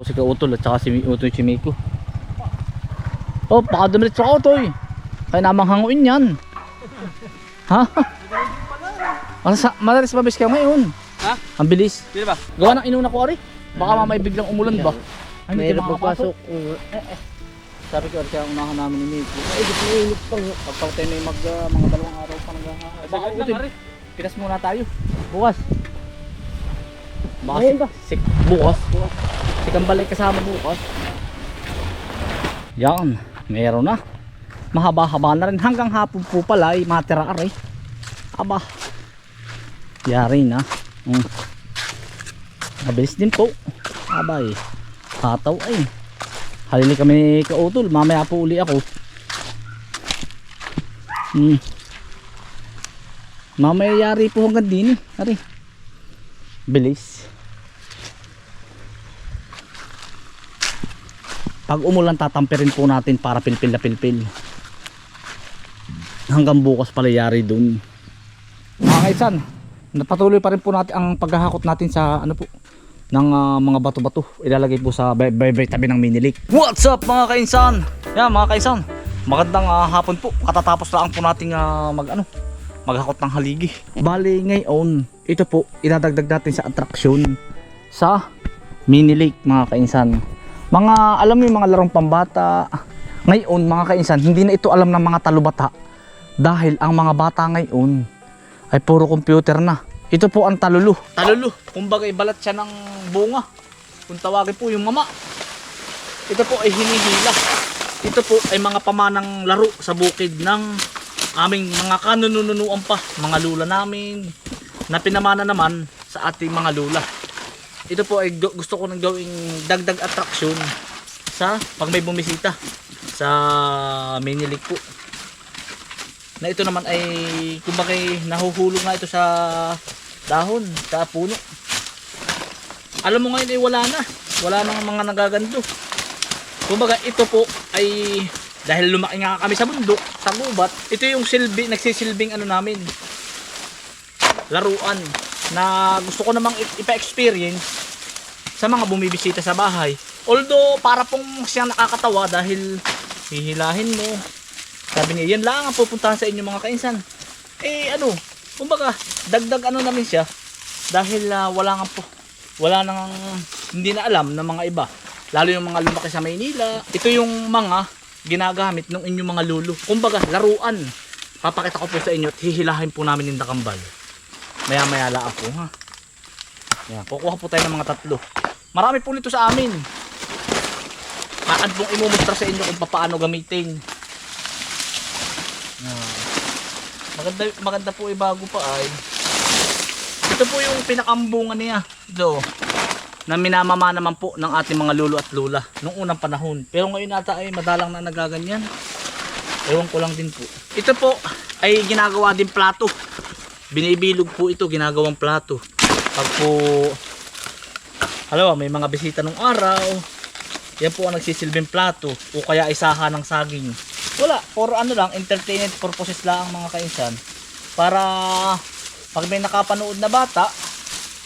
Si Kautol at saka si Utoy Chimiko. Oh, baka dumilit sa Utoy. Kaya namang hanguin yan. Ha? Masa, madalas mabis ka ngayon. Ha? Ang bilis. Di ba? Gawa ng inuna ko ari. Baka mamay biglang umulan ba? Ay, hindi ka makapasok. Eh, eh. Sabi ko, kaya unahan namin ni Miko. Ay, di mainit pa. Pagpag tayo may mag, uh, mga dalawang araw pa naghahanap. Baka Saglit lang, utoy. Pinas muna tayo. Bukas. Baka Ngayon si, ba? si, bukas. Bukas. Si Kambalay kasama bukas. Yan. Meron na. Mahaba-haba na rin. Hanggang hapon po pala ay matira aray. Aba. Yari na. Mm. Mabilis din po. Abay. Hataw ay. Halili kami ni Kautol. Mamaya po uli ako. Hmm. Mamaya yari po hanggang din. eh. Ari. Bilis. Pag umulan tatampirin po natin para pilpil na pilpil. Hanggang bukas pala yari dun. Mga kaisan, napatuloy pa rin po natin ang paghahakot natin sa ano po ng ah, mga bato-bato. Ilalagay po sa bay, bay, bay tabi ng mini lake. What's up mga kainsan? Yan mga kainsan. Magandang ah, hapon po. Katatapos lang po nating ah, mag ano maghakot ng haligi. Bali ngayon, ito po idadagdag natin sa attraction sa mini lake mga kainsan. Mga alam mo yung mga larong pambata. Ngayon mga kainsan, hindi na ito alam ng mga talubata dahil ang mga bata ngayon ay puro computer na. Ito po ang talulu. Talulu. Kumbaga ibalat siya ng bunga. Kung tawagin po yung mama. Ito po ay hinihila. Ito po ay mga pamanang laro sa bukid ng aming mga kanununuan pa. Mga lula namin na pinamana naman sa ating mga lula. Ito po ay gu- gusto ko nang gawing dagdag attraction sa pag may bumisita sa mini lake po na ito naman ay kumbaga nahuhulog na ito sa dahon, sa puno. Alam mo ngayon ay wala na. Wala nang mga nagagando. Kumbaga ito po ay dahil lumaki nga kami sa bundok, sa gubat, ito yung silbi, nagsisilbing ano namin. Laruan na gusto ko namang ipa-experience sa mga bumibisita sa bahay. Although para pong siyang nakakatawa dahil hihilahin mo, sabi niya, yan lang ang pupuntahan sa inyo mga kainsan. Eh ano, kumbaga, dagdag ano namin siya dahil ah, wala nga po, wala nang hindi na alam ng mga iba. Lalo yung mga lumaki sa Maynila. Ito yung mga ginagamit ng inyong mga lulo. Kumbaga, laruan. Papakita ko po sa inyo at hihilahin po namin yung dakambal. Maya maya lang po ha. Yan, kukuha po tayo ng mga tatlo. Marami po nito sa amin. Kaan pong imumustra sa inyo kung paano gamitin. Yan. Maganda, maganda po ibago pa ay. Ito po yung pinakambunga niya. Ito. Na minamama naman po ng ating mga lolo at lula. Nung unang panahon. Pero ngayon ata ay madalang na nagaganyan. Ewan ko lang din po. Ito po ay ginagawa din plato. Binibilog po ito, ginagawang plato. Pag po, mo, may mga bisita nung araw, yan po ang nagsisilbing plato o kaya isaha ng saging. Wala, for ano lang, entertainment purposes lang ang mga kainsan. Para pag may nakapanood na bata,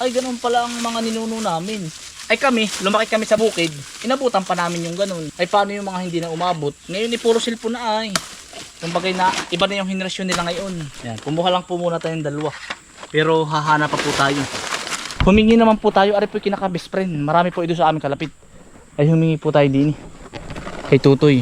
ay ganun pala ang mga ninuno namin. Ay kami, lumaki kami sa bukid, inabutan pa namin yung ganun. Ay paano yung mga hindi na umabot? Ngayon ni puro cellphone na ay. Kumbaga na, iba na yung henerasyon nila ngayon. Yan, kumuha lang po muna tayong dalawa. Pero hahanap pa po tayo. Humingi naman po tayo, ari po kinaka best friend. Marami po ito sa aming kalapit. Ay humingi po tayo din. Kay Tutoy.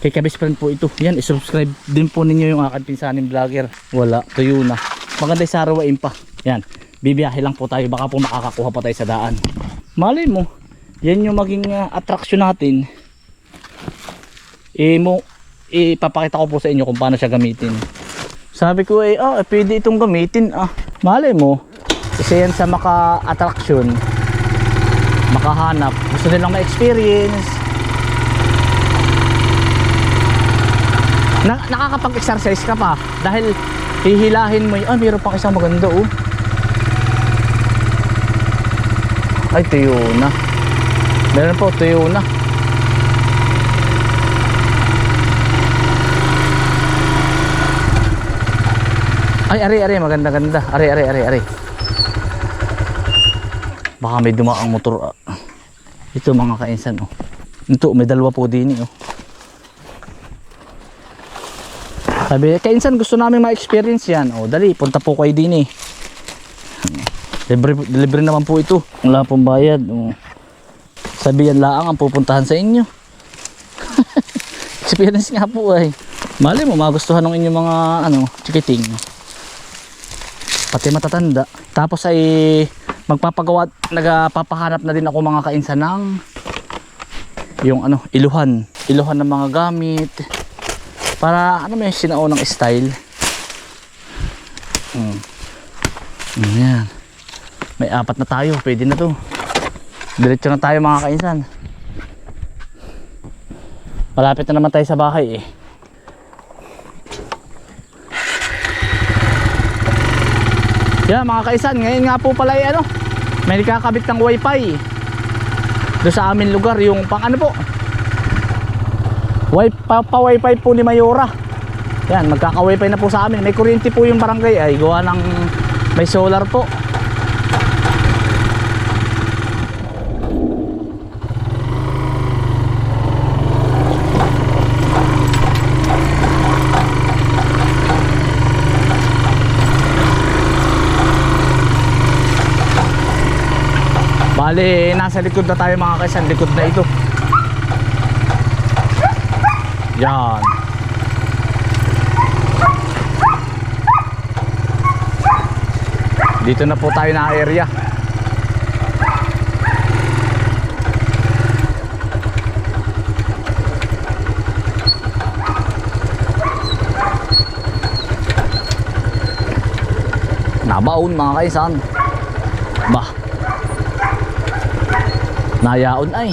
Kay ka-best friend po ito. Yan, isubscribe din po ninyo yung aking pinsaning vlogger. Wala, tuyo na. Maganda yung sarawain pa. Yan, bibiyahe lang po tayo. Baka po makakakuha pa tayo sa daan. Malay mo, yan yung maging ah, attraction natin. Eh mo, ipapakita ko po sa inyo kung paano siya gamitin. Sabi ko eh, ah, pwede itong gamitin. Ah, malay mo, isa yan sa maka-attraction. Makahanap. Gusto nilang ma-experience. Na nakakapag-exercise ka pa dahil hihilahin mo yung, ah, mayroon pang isang maganda oh. Ay, tuyo na. Meron po, tuyo na. Ay, ari, ari, maganda, ganda. Ari, ari, ari, ari. Baka may dumaang motor. ah. Ito mga kainsan oh. Ito, may dalawa po din eh, oh. Sabi, kainsan gusto namin ma-experience yan. Oh, dali, punta po kayo din eh. Libre, libre naman po ito. Wala pong bayad. Oh. Sabi yan laang ang pupuntahan sa inyo. experience nga po ay. Mali mo, magustuhan ng inyong mga ano, chikiting. Pati matatanda. Tapos ay magpapagawa, nagpapahanap na din ako mga kainsan ng yung ano, iluhan. Iluhan ng mga gamit. Para ano may sinaunang style. Hmm. Yan. May apat na tayo, pwede na to. Diretso na tayo mga kainsan. Malapit na naman tayo sa bahay eh. Yan mga kaisan, ngayon nga po pala ay ano, may nakakabit ng wifi. Doon sa amin lugar, yung pang ano po, wifi, pa, pa wifi po ni Mayora. Yan, magkaka-wifi na po sa amin. May kuryente po yung barangay ay gawa ng may solar po. Bale, nasa likod na tayo mga kaisan, likod na ito. Yan. Dito na po tayo na area. Nabaon mga kaisan. Bah. Nayaon ay.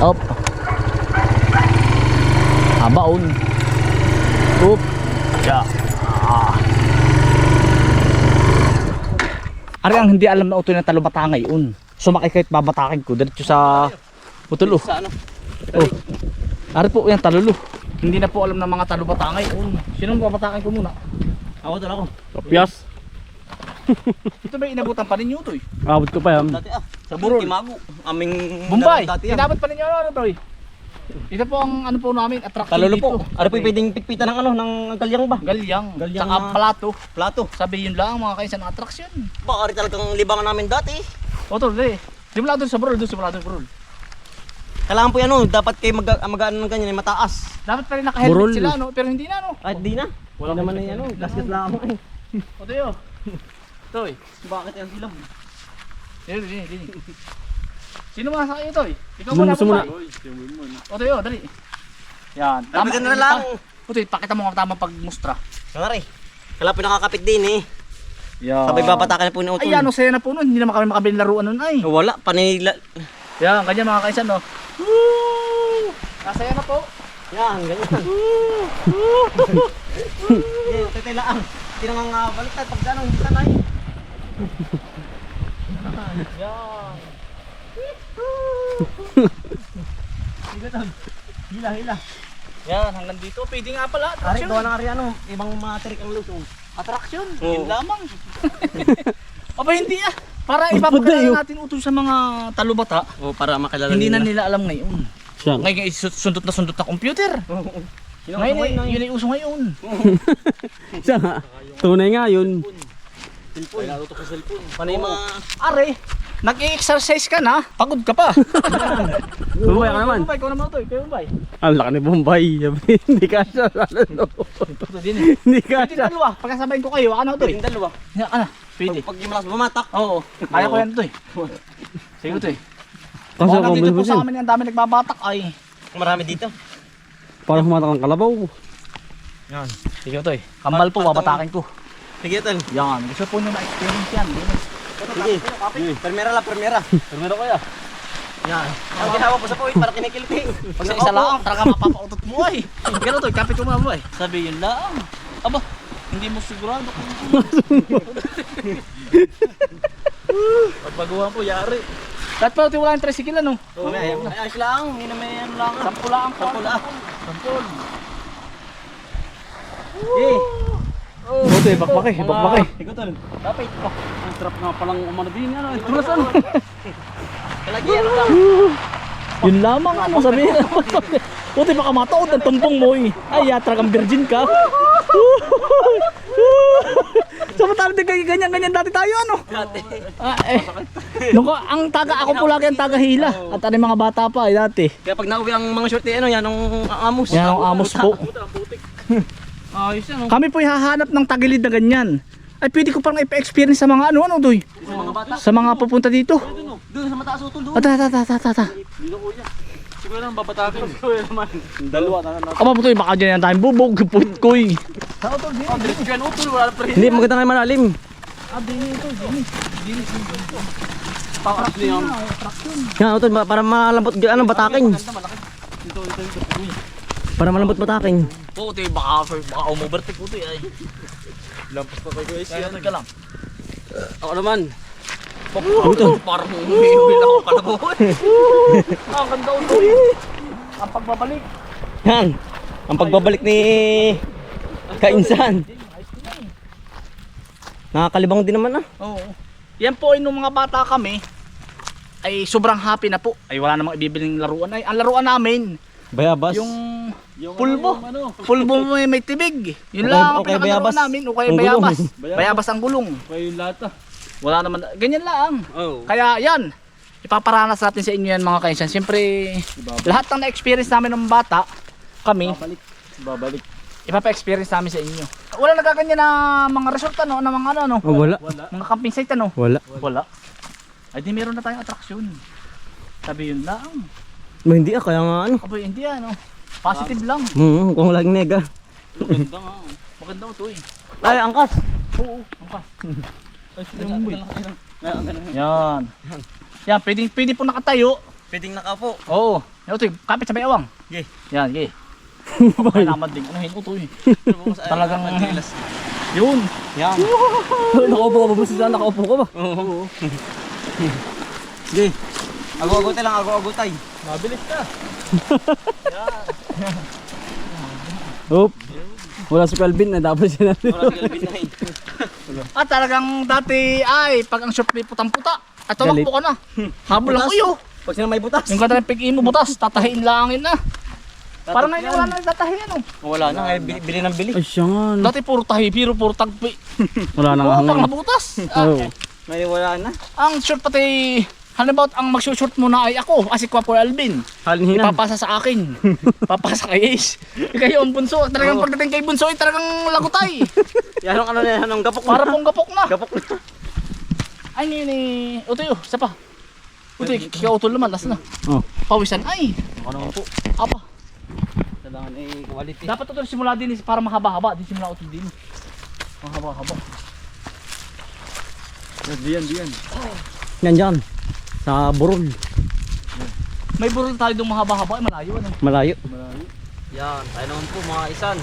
Op. Abaon. Up. Ya. Ah. Ari ang hindi alam na utoy ng talubatangay un. Sumakay kahit babatakin ko diretso sa Putulo. Sa ano? Oh. Ari po yan talulo. Hindi na po alam ng mga talubatangay un. Sino babatakin ko muna? Ako ako. Kapyas. Ito ba inabutan pa ninyo to eh? Abot ko pa yan. Dati ah. Sa Burol. Timago. Aming Bombay. Dati ah. Inabot pa ninyo ano bro? Ito po ang ano po namin attraction Talolo dito. po. Ano po yung pwedeng pikpitan ng ano, ng galyang ba? Galyang. Galyang Saka na- plato. Plato. Sabi yun lang mga kaisan attraction. Baka rin talagang libangan namin dati. O to, di. Di mo lang doon sa brol, doon sa brol, doon sa brol. Kailangan po yan ano, dapat kayo mag mag-ano ng ganyan, eh, mataas. Dapat pa rin naka-helmet Burol. sila, no? Pero hindi na, no? Ay, di na. Wala naman na yan, ano, gasgas lang eh. O to yun. Toy. Bakit yan sila? Dili, dili, dili. Sino mga sakay ito, eh? Ikaw muna, muna. Bombay. O yun, dali. Yan. Tama ka na lang. O to, pakita mo nga tamang pagmustra. Nga rin. Kailangan po nakakapit din eh. Yan. Sabay babatakan na po ni Utol. Ay, ano, saya na po nun. Hindi naman kami makabili laruan nun, ay. Oh, Wala, panila. Yan, ganyan mga kaisan, no? Woo! Nasaya na po. Yan, ganyan. Yan, tetay lang. Tinangang uh, baliktad pag gano'n, hindi sanay. Yan. Hila, hila. Yan, hanggang dito. Pwede nga pala. Ari, Attraction. gawa ng ari ano, ibang mga trick ang lusong. Attraction. Oo. Yun lamang. Aba, hindi ah. Para ipapakilala yun. natin utos sa mga talubata. Oh, para makilala Hindi na nila. alam ngayon. Siya. Ngayon, sundot na sundot na computer. Ang Ngayon, eh, yun ay uso ngayon. Siya nga. Tunay nga yun. Panay mga... Are, nag-exercise ka na, pagod ka pa. Bumay ka naman. Bombay, ikaw naman ito. Ikaw Bombay. Ang laki ni Bombay. Hindi ka siya. Ito din eh. Hindi ka Pwede siya. dalawa, pagkasabayin ko kayo, ano to eh. Dalawa. Yan, ano, pwede. Pag yung malas bumatak. Oo, kaya ko yan to eh. Sige to eh. Kasi ako nandito po sa amin ang dami nagbabatak ay. Marami dito. Parang humatak ang kalabaw. Yan. Sige to eh. Kambal po, babatakin ko. Sige, tol. Yan, gusto po nyo na-experience yan. Sige. Permera lang, permera. Pero kaya. Yan. Ang ginawa po sa puwit para kinikiliti. Pag sa isa lang, talaga mapapautot mo ay. Ganun to, kapit ko mo ay. Sabi yun lang. Aba, hindi mo sigurado kung Pag magawa po, yari. Dapat pa, wala yung tricycle ano? Mamaya, ay, ayos lang. Hindi na may ano lang. Sampu lang. Sampu lang. Sampul. Eh. Ito eh, bakbak eh. Bakbak eh. Tol. Kapit. Oh. Ang trap nga palang umano din yan. Ito Tulas ano? Kalagyan ka. Yun lamang ano sabihin. Puti baka mataod ang tumpong mo eh. Ay, yatra kang virgin ka. Samantala din kayo ganyan-ganyan dati tayo ano. Ah, eh. Nung ko, ang taga, ako po lagi ang taga hila. At ano yung mga bata pa eh dati. Kaya pag nauwi ang mga short ano yan, ang amos. Yan ang amos po. Ayos yan. oh. Kami po hahanap ng tagilid na ganyan. Ay, pwede ko parang ipa-experience sa mga ano, ano, doy. Sa mga bata. Sa mga pupunta dito. Doon sa mataas utol doon. Ata, ata, ata, ata, ata. Siguro lang babatakin. Siguro naman. Dalawa na na. Aba po to, baka dyan yan tayong bubog, putkoy. Diretso yan utol. Wala na pa rin. Hindi maganda nga malalim. Pakas niya. Yan utol para malambot ano bataking. Para malambot bataking. Puti, baka, baka umovertake puti ay. Lampas pa kayo guys. Kaya ka lang. Ako naman. Puto. Parang umiiwi lang ako kalabuhan. Ang ganda uto. Ang pagbabalik. Yan. Ang pagbabalik ni Kainsan. Nakakalibang din naman ah. Oo. Yan po ay nung mga bata kami ay sobrang happy na po. Ay wala namang ibibiling laruan. Ay ang laruan namin Bayabas. yung pulbo. Ano? Pulbo may, may tibig. Yun Okay- lang ang okay, bayabas. namin. Okay, Ang bayabas. Bayabas. Bayabas ang gulong. Kayo lahat ah. Wala naman. Ganyan lang. Oh. Kaya yan. Ipaparanas natin sa inyo yan mga kainsan. Siyempre, lahat ng na-experience namin ng bata, kami, Babalik. Babalik. ipapa-experience namin sa inyo. Wala nagaganyan na mga resort ano, na mga ano, ano, Oh, wala. mga camping site ano. Wala. Wala. Ay di meron na tayong attraction. Sabi yun lang. Ma, hindi ah, kaya nga ano. Abo hindi ano. Positive lang. Hmm, kung laging nega. Maganda nga. Maganda ito eh. Ay, angkas. Oo. Angkas. Ay, sino mo eh. Yan. Yan, pwedeng, pwede po nakatayo. Pwedeng nakapo. Oo. Yan ito, kapit sa bayawang. Okay. Yan, okay. Ay naman din. Ano yun ito eh. Talagang yun. Yan. nakaupo ka ba ba siya? Nakaupo ka ba? Oo. Sige. Ago-agutay lang, ago-agutay. Mabilis ka. Oop. Wala si Calvin na dapat siya natin. At talagang dati ay pag ang short may putang-puta. At tumakbo ka na. Habol ang kuyo. Pag sila may butas. Yung kanta ng pig mo butas, tatahiin langin na. Parang na wala na tatahiin ano. Wala na, ngayon bili, bili ng bili. Ay siya nga. Dati puro tahi, pero puro tagpi. Wala na nga Oo, pag nabutas. Ah, Oo. Ngayon wala na. ang short pati, halimbawa ang magsushort muna ay ako, asi kwa po Alvin. Halin hinan. Ipapasa sa akin. Papasa kay Ace. Kayo ang bunso. Talagang pagdating kay bunso ay talagang lagutay. Yan ang ano na yan, ang gapok Para na. pong gapok na. Gapok na. Ay, ni, ni, utoy, oh, isa pa. Utoy, kikautol naman, last na. Oh. Pawisan, ay, Ano naman po. apa. Kailangan eh, quality. Dapat ito simula din para mahaba-haba, di simula utol din. Mahaba-haba. Diyan, diyan. Yan dyan. Sa burol. May burol tayo doon mahaba-haba, ay malayo ano. Malayo. Yan, tayo naman po mga isan.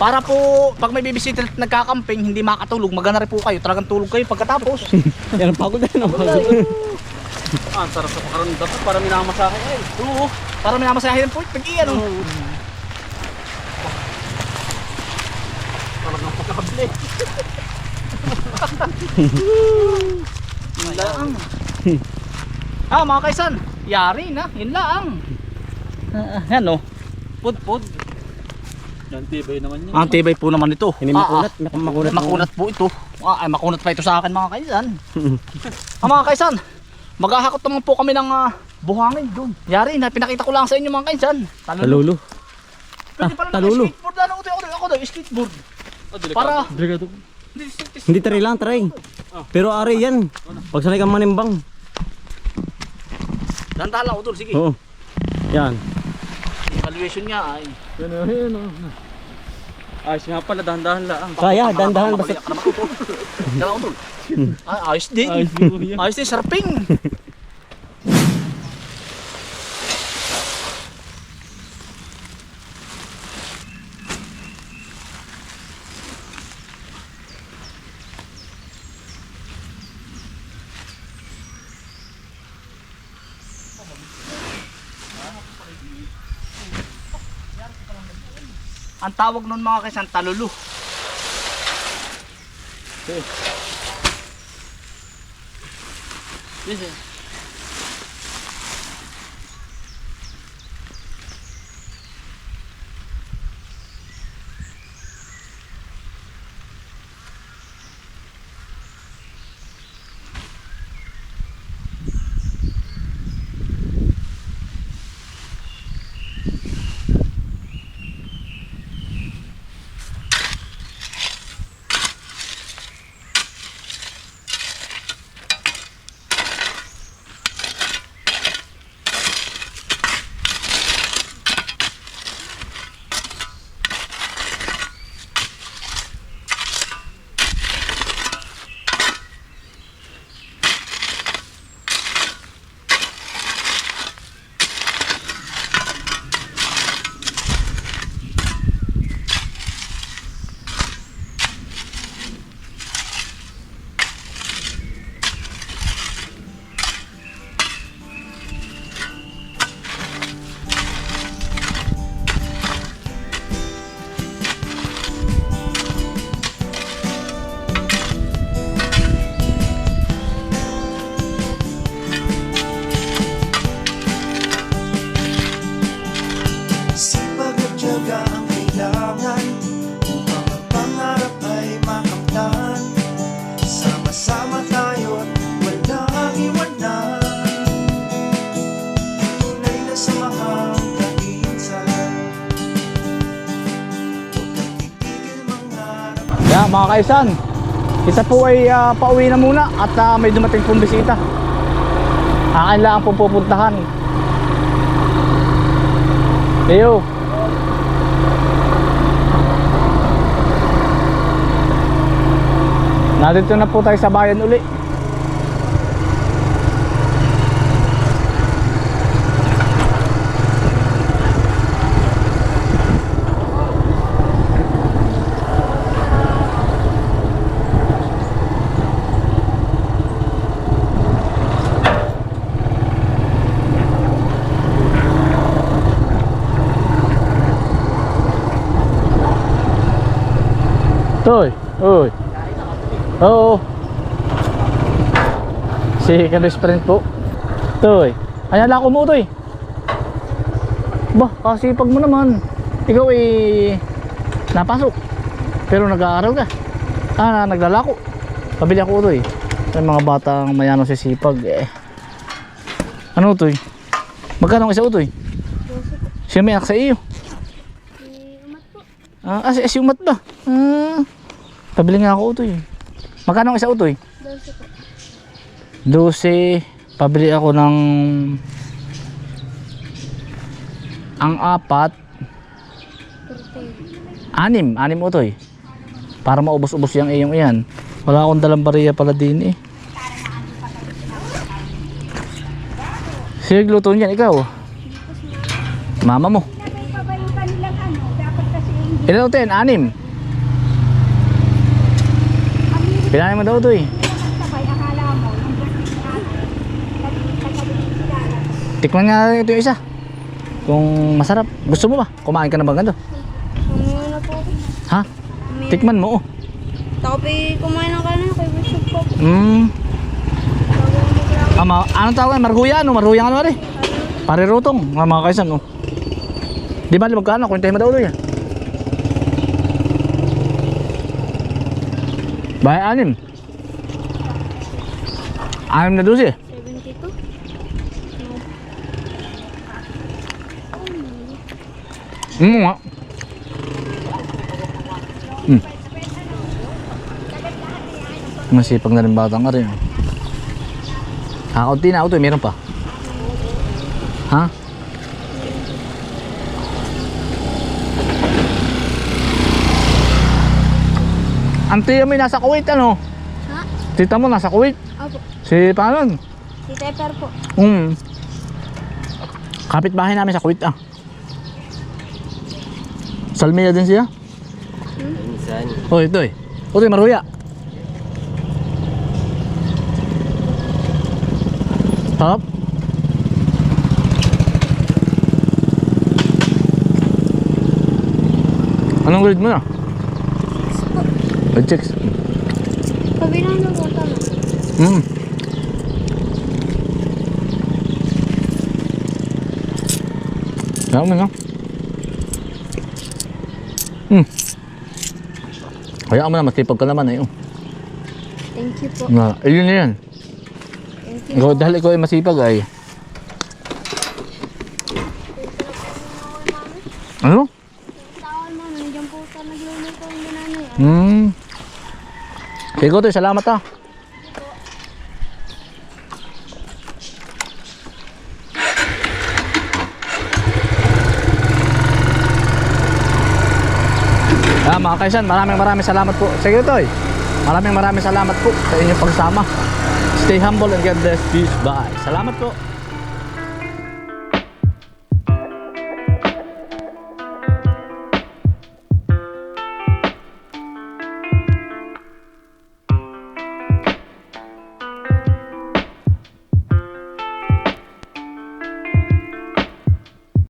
Para po, pag may bibisita at nagkakamping, hindi makatulog, magana rin po kayo. Talagang tulog kayo pagkatapos. Yan ang pagod na ang pagod. Ah, ang sarap sa pakaroon. Dapat para minamasahe eh. Oo, para may namasahin po, pag ano. Talagang pagkakabli. Yun lang. Ah, mga kaisan, yari na, yun lang. Ah, yan o. Pod, pod. Yan, tibay naman yun. Ang tibay po naman ito. Hindi makunat. Ah, ah, Makunat. makunat po ito. Ah, ay, makunat pa ito sa akin mga kaisan. ah, mga kaisan, maghahakot naman po kami ng ah, buhangin doon. Yari na, pinakita ko lang sa inyo mga kaisan. Talolo. Talulu. Pwede pala talolo. ng skateboard. Ano, ako, ako, ako daw, skateboard. Para, Delikado. hindi, hindi, Hindi try lang, try. Pero ari yan. Pag sanay kang manimbang. Dahan-dahan lang, utol, sige. Oo. Yan. Evaluation niya ay. Yan, yan, yan. Ayos nga pala, dahan-dahan lang. Kaya, dandahan basta. Basta. Ka naman, utol. Dala, utol. Ay, ayos din. Ayos din, kuya. Ang tawag nun mga kaysan, talulu. Okay. This is mga kaisan, isa po ay ah, pauwi na muna at ah, may dumating pong bisita. Akin lang po pupuntahan. Leo. Nandito na po tayo sa bayan uli. Toy, uy. Oo. Si Kabis friend po. Toy. Ayan lang ako mo, Toy. Bah, kasipag mo naman. Ikaw eh napasok. Pero nag-aaral ka. Ah, na, naglalako. Pabili ako, Toy. May mga batang mayano si sipag eh. Ano, Toy? Magkano ang isa, Toy? Siya may anak sa iyo. Ah, ah, si, si umat ba? Ah, pabili nga ako utoy. Magkano ang isa utoy? 12 Pabili ako ng ang apat anim, anim utoy. Para maubos-ubos yung iyong iyan. Wala akong dalang bariya pala din eh. Sige, luto niyan, ikaw. Mama mo. Ano? Ilan utoy? Anim. kami Pinanin mo daw utoy. sabay. Akala mo, yung birthday sa atin. Nagkagaling sila. Tikman nga natin ito yung isa. Kung masarap. Gusto mo ba? Kumain ka na ba ganito? Ha? Tikman mo oh. Tapi kumain na kanin kay Bishop po. Mm. Ah, ma anong tawag yan? Marhuya ano? Marhuya ano pare? Pare rutong. Mga kaisan oh. Di ba magkano? Kwentahin mo daw doon yan. Bahay anim. Anim na dosi. 72? Mm nga. Mm. Masipag na rin batang ka rin. Ah, kaunti na auto, meron pa. Ha? Ang tiya mo nasa Kuwait ano? Ha? Tita mo nasa Kuwait. Opo. Si paano? Si Tepper po. Hmm. Kapit bahay namin sa Kuwait ah. Salmiya din siya. Minsan. Oh, ito eh. Ito eh, maruya. Hop. Anong grade mo na? Pachex. Kabila ng bata na. Hmm. Dami na. Hmm. Hayaan mo na, matipag ka naman eh. Oh. Thank you po. Na, ayun na yan. Thank you. Dahil ikaw ay masipag ay. Ano? Tawal mo, nandiyan po sa nagluluto yung banana yan. Hmm. Sige to, salamat ah. Ah, mga kaisan, maraming maraming salamat po. Sige to, maraming maraming salamat po sa inyong pagsama. Stay humble and God bless. Peace. Bye. Salamat po.